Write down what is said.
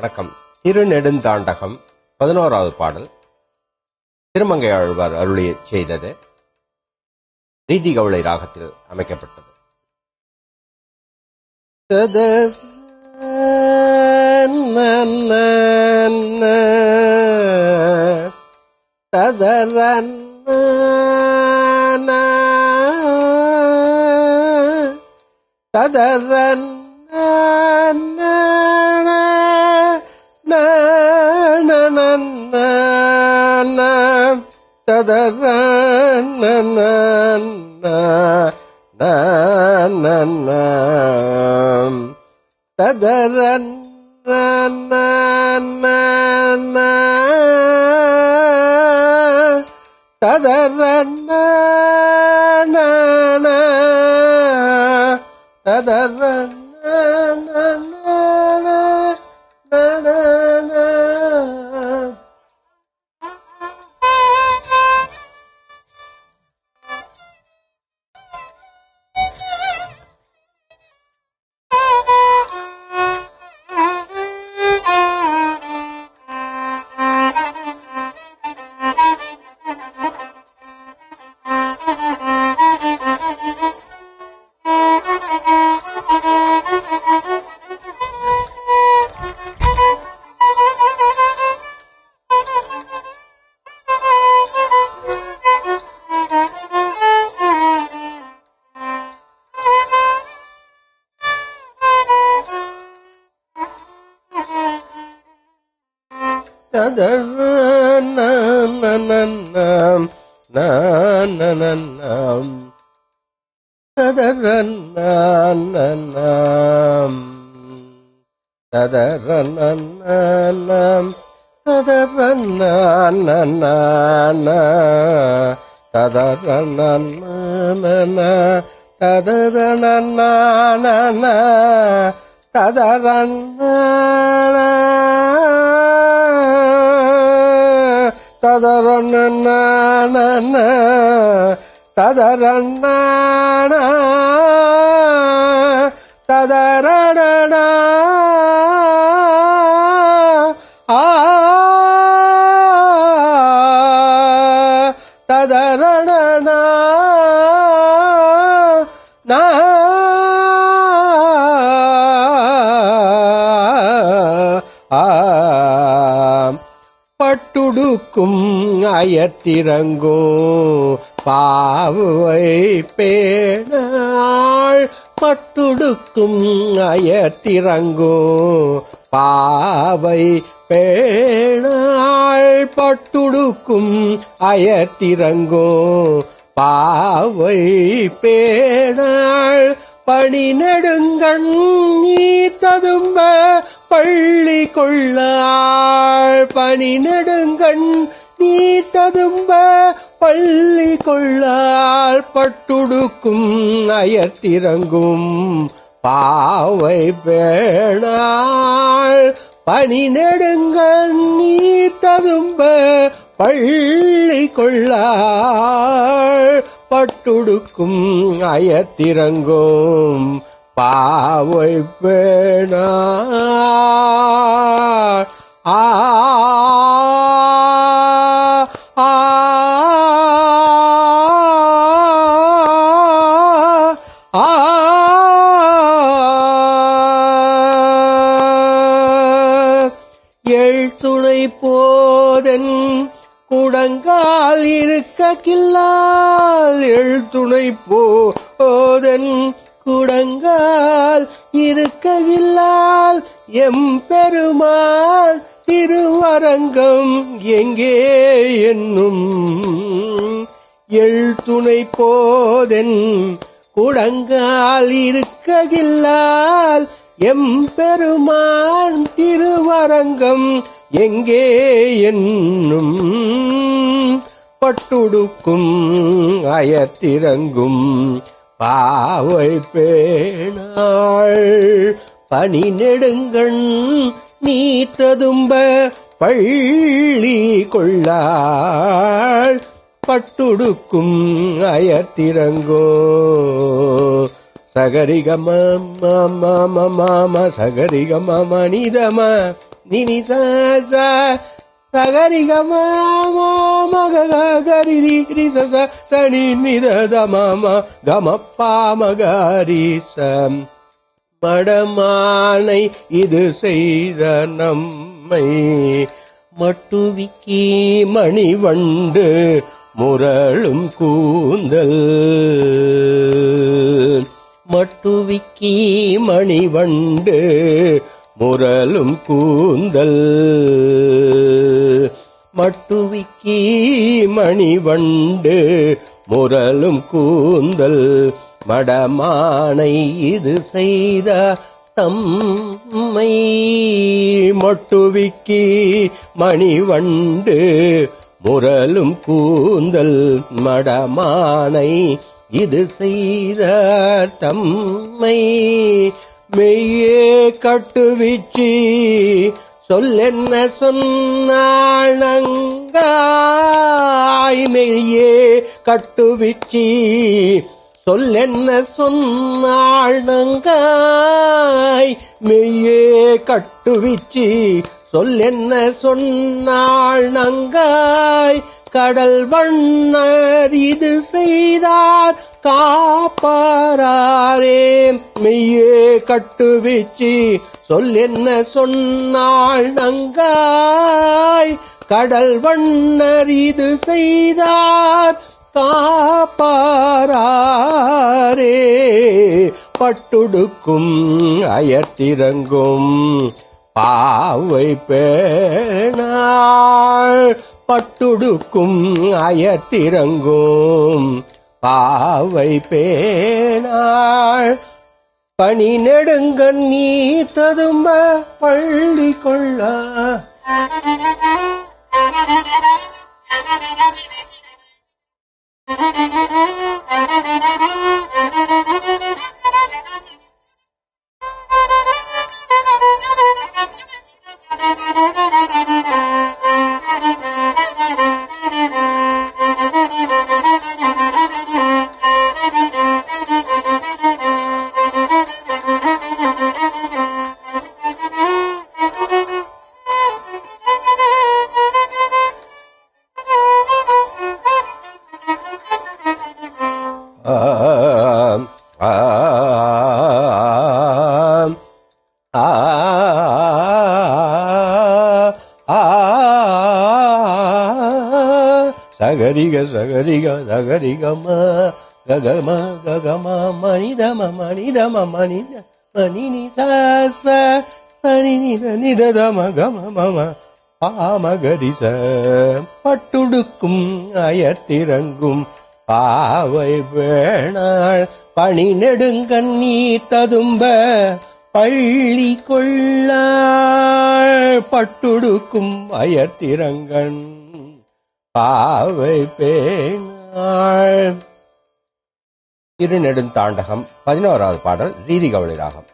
வணக்கம். திருநெடுந்தாண்டகம் பதினோராவது பாடல். திருமங்கை ஆழ்வார் அருளிய செய்தது. ரீதி கவுளை ராகத்தில் அமைக்கப்பட்டது. ததரன் ததரன் ததரன் ததரன் ததரன் ததரன் ததரண ததரண்ண ததரண்ண ததரடா ஆ ததரணா நான் பட்டுடுக்கும் அயத்திறங்கோ பாவை பேணாள் பட்டுடுக்கும் அயத்திறங்கோ பாவை பேணாள் பட்டுடுக்கும் அயத்திறங்கோ பாவை பேணாள் பணி நெடுங்கண் நீ ததும்ப பள்ளி கொள்ளாள் பணி நெடுங்கண் நீ ததும்ப பள்ளி கொள்ளாள் பட்டுடுக்கும் அயத்திறங்கும் பாவை பேணாள். பணி நெடுங்கண் நீ ததும்ப பள்ளி கொள்ளாள் பட்டுடுக்கும் அயத்திறங்கும் பாவை பேணா ஆ ஆ எழுத்துணை போதன் குடங்கால் இருக்க கில்லால் எழுத்துணை போதன் குடங்கால் இருக்கவில்லால் எம் பெருமாள் திருவரங்கம் எங்கே என்னும் எழுத்துணை போதென் குடங்கால் இருக்கவில்லால் எம் பெருமான் திருவரங்கம் எங்கே என்னும் பட்டுடுக்கும் அயத்திறங்கும் பாவை பேணாள். பனி நெடுங்கண் நீ ததும்ப பள்ளி கொள்ளாள். பட்டுடுக்கும் அயத்திறங்கோ சகரிக மாம மாம சகரிக மம நிதம நினி ச ச சகரிக மகரி ரி ச சனி நித மம கம பாமகரி சம் மடமானை இது செய்த நம்மை மட்டுவிக்கி மணிவண்டு முரளும் கூந்தல். மட்டுவிக்கி மணிவண்டு முரலும் கூந்தல். மட்டுவிக்கி மணிவண்டு முரலும் கூந்தல். மடமானை இது செய்த தம்மை மொட்டுவிக்கி மணிவண்டு முரலும் கூந்தல். மடமானை இது செய்த தம்மை மெய்யே கட்டுவிச்சி. சொல்லென்ன சொன்னாள் மெய்யே கட்டுவிச்சி. சொல்லென்ன சொன்னாள் மெய்யே கட்டுவிச்சி. சொல்லென்ன சொன்னாள் கடல் வண்ணர் இது செய்தார் காப்பாரே மெய்யே கட்டுவீச்சி சொல் என்ன சொன்னாள் நங்காய். கடல் வண்ணர் இது செய்தார் காப்பாரே பட்டுடுக்கும் அயத்திறங்கும் பாவை பேணாள். பட்டுடுக்கும் அயத்திறங்கும் பாவை பேனாள். பணி நெடுங்கண் நீ ததும்ப பள்ளி கொள்ள. ஆம், சகரிக சகரிக சகரிகம ககம ககம மனிதம மனிதம மனித மணினி ச சனினி நித நிததம கம மம பாமகரிச பட்டுடுக்கும் அயத்திறங்கும் பாவை வேணாள் பணி நெடுங்கண்ணீ ததும்ப பள்ளி கொள்ளாள் பட்டுடுக்கும் அயத்திரங்கண் பாவை பேணாள். திருநெடுந்தாண்டகம் பதினோராவது பாடல் ரீதி கவலை ராகம்.